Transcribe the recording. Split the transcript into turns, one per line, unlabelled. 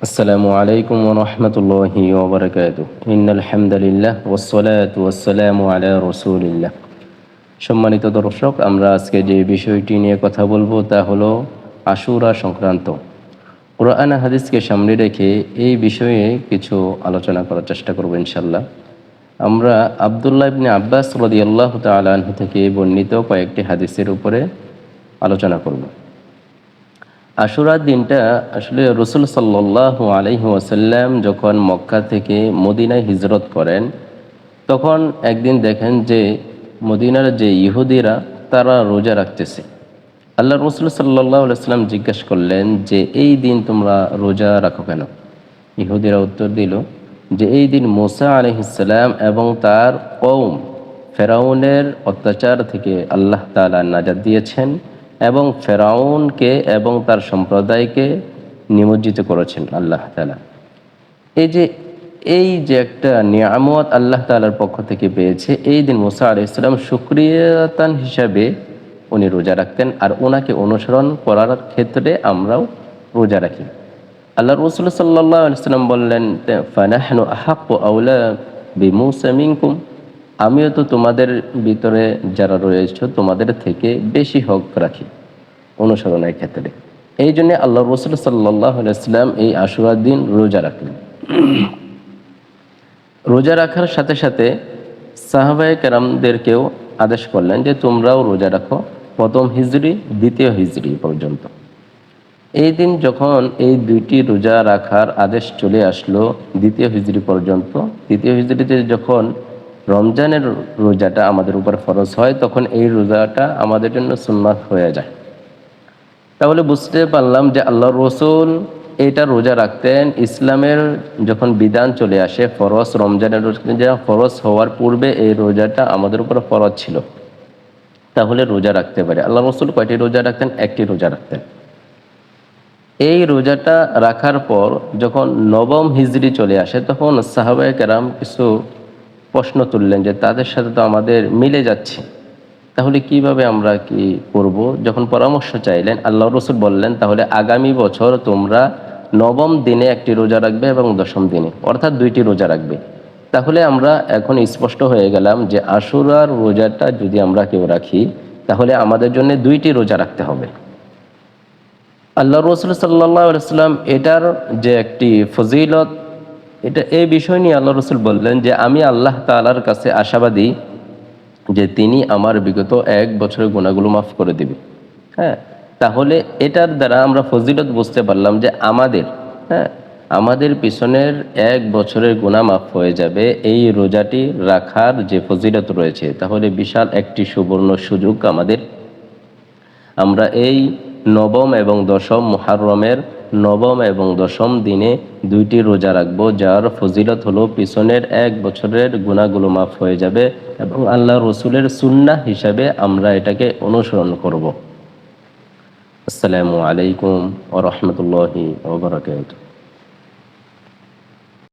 السلام عليكم ورحمة الله وبركاته إن الحمد لله والصلاة والسلام على رسول الله সম্মানিত দর্শক আমরা আজকে যে বিষয়টি নিয়ে কথা বলবো তা হলো আশুরা সংক্রান্ত কোরআন হাদিসকে সামনে রেখে এই বিষয়ে কিছু আলোচনা করার চেষ্টা করবো ইনশাল্লাহ আমরা আবদুল্লাহ ইবনে আব্বাস রদিয়াল্লাহ তালাহ থেকে বর্ণিত কয়েকটি হাদিসের উপরে আলোচনা করব আশুরার দিনটা আসলে রসুল সাল্লাহ আলহি ওয়াসাল্লাম যখন মক্কা থেকে মদিনায় হিজরত করেন, তখন একদিন দেখেন যে মদিনার যে ইহুদিরা, তারা রোজা রাখতেছে। আল্লাহ রসুল সাল্লাহ সাল্লাম জিজ্ঞাসা করলেন যে, এই দিন তোমরা রোজা রাখো কেন? ইহুদিরা উত্তর দিল যে, এই দিন মোসা আলহিসাল্লাম এবং তার কৌম ফেরাউনের অত্যাচার থেকে আল্লাহ তালা নাজাদ দিয়েছেন। এবং ফেরাউনকে এবং তার সম্প্রদায়কে নিমজ্জিত করেছেন আল্লাহ তালা এই যে এই যে একটা নিয়ামত আল্লাহ তালার পক্ষ থেকে পেয়েছে, এই দিন মুসা আলি ইসলাম সুক্রিয়াতান হিসাবে উনি রোজা রাখতেন আর ওনাকে অনুসরণ করার ক্ষেত্রে আমরাও রোজা রাখি। আল্লাহ রসুল সাল্লাহ আলিয়াল্লাম বললেন, ফানাহনু আহাক আউলা বিমুসামিংকুম আমিও তো তোমাদের ভিতরে যারা রয়েছে, তোমাদের থেকে বেশি হক রাখি। অনুসরণের ক্ষেত্রে। এই জন্যে আল্লাহ রসুল সাল্লাহ এই আশুরার দিন রোজা রাখলেন। রোজা রাখার সাথে সাথে সাহাবায় কেরামদেরকেও আদেশ করলেন যে, তোমরাও রোজা রাখো প্রথম হিজড়ি দ্বিতীয় হিজড়ি পর্যন্ত। এই দিন যখন এই দুইটি রোজা রাখার আদেশ চলে আসলো, দ্বিতীয় হিজড়ি পর্যন্ত দ্বিতীয় হিজড়িতে যখন রমজানের রোজাটা আমাদের উপর ফরজ হয়, তখন এই রোজাটা আমাদের জন্য সুন্নাত হয়ে যায়। তাহলে বুঝতে পারলাম যে আল্লাহ রসুল এটা রোজা রাখতেন। ইসলামের যখন বিধান চলে আসে, ফরজ রমজানের রোজা ফরজ হওয়ার পূর্বে এই রোজাটা আমাদের উপর ফরজ ছিল। তাহলে রোজা রাখতে পারে। আল্লাহ রসুল কয়টি রোজা রাখতেন? একটি রোজা রাখতেন। এই রোজাটা রাখার পর যখন নবম হিজড়ি চলে আসে, তখন সাহাবায় কেরাম কিছু প্রশ্ন তুললেন যে তাদের সাথে তো আমাদের মিলে যাচ্ছে। তাহলে কীভাবে আমরা কি করব? যখন পরামর্শ চাইলেন, আল্লাহ রসুল বললেন, তাহলে আগামী বছর তোমরা নবম দিনে একটি রোজা রাখবে এবং দশম দিনে, অর্থাৎ দুইটি রোজা রাখবে। তাহলে আমরা এখন স্পষ্ট হয়ে গেলাম যে আশুরার রোজাটা যদি আমরা কেউ রাখি, তাহলে আমাদের জন্য দুইটি রোজা রাখতে হবে। আল্লাহ রসুল সাল্লাম এটার যে একটি ফজিলত, এটা এই বিষয় নিয়ে আল্লাহ রসুল বললেন যে, আমি আল্লাহ তালার কাছে আশাবাদী যে তিনি আমার বিগত এক বছরের গুণাগুলো মাফ করে দিবে। হ্যাঁ? তাহলে এটার দ্বারা আমরা ফজিলত বুঝতে পারলাম যে আমাদের হ্যাঁ? আমাদের পিছনের এক বছরের গুণা মাফ হয়ে যাবে এই রোজাটি রাখার যে ফজিলত রয়েছে। তাহলে বিশাল একটি সুবর্ণ সুযোগ আমাদের। আমরা এই নবম এবং দশম মুহাররমের নবম এবং দশম দিনে দুইটি রোজা রাখব, যার ফজিলত হলো পিছনের এক বছরের গুণাগুলো মাফ হয়ে যাবে এবং আল্লাহ রসুলের সুন্না হিসাবে আমরা এটাকে অনুসরণ করব। আসসালামু আলাইকুম ও রহমতুল্লাহি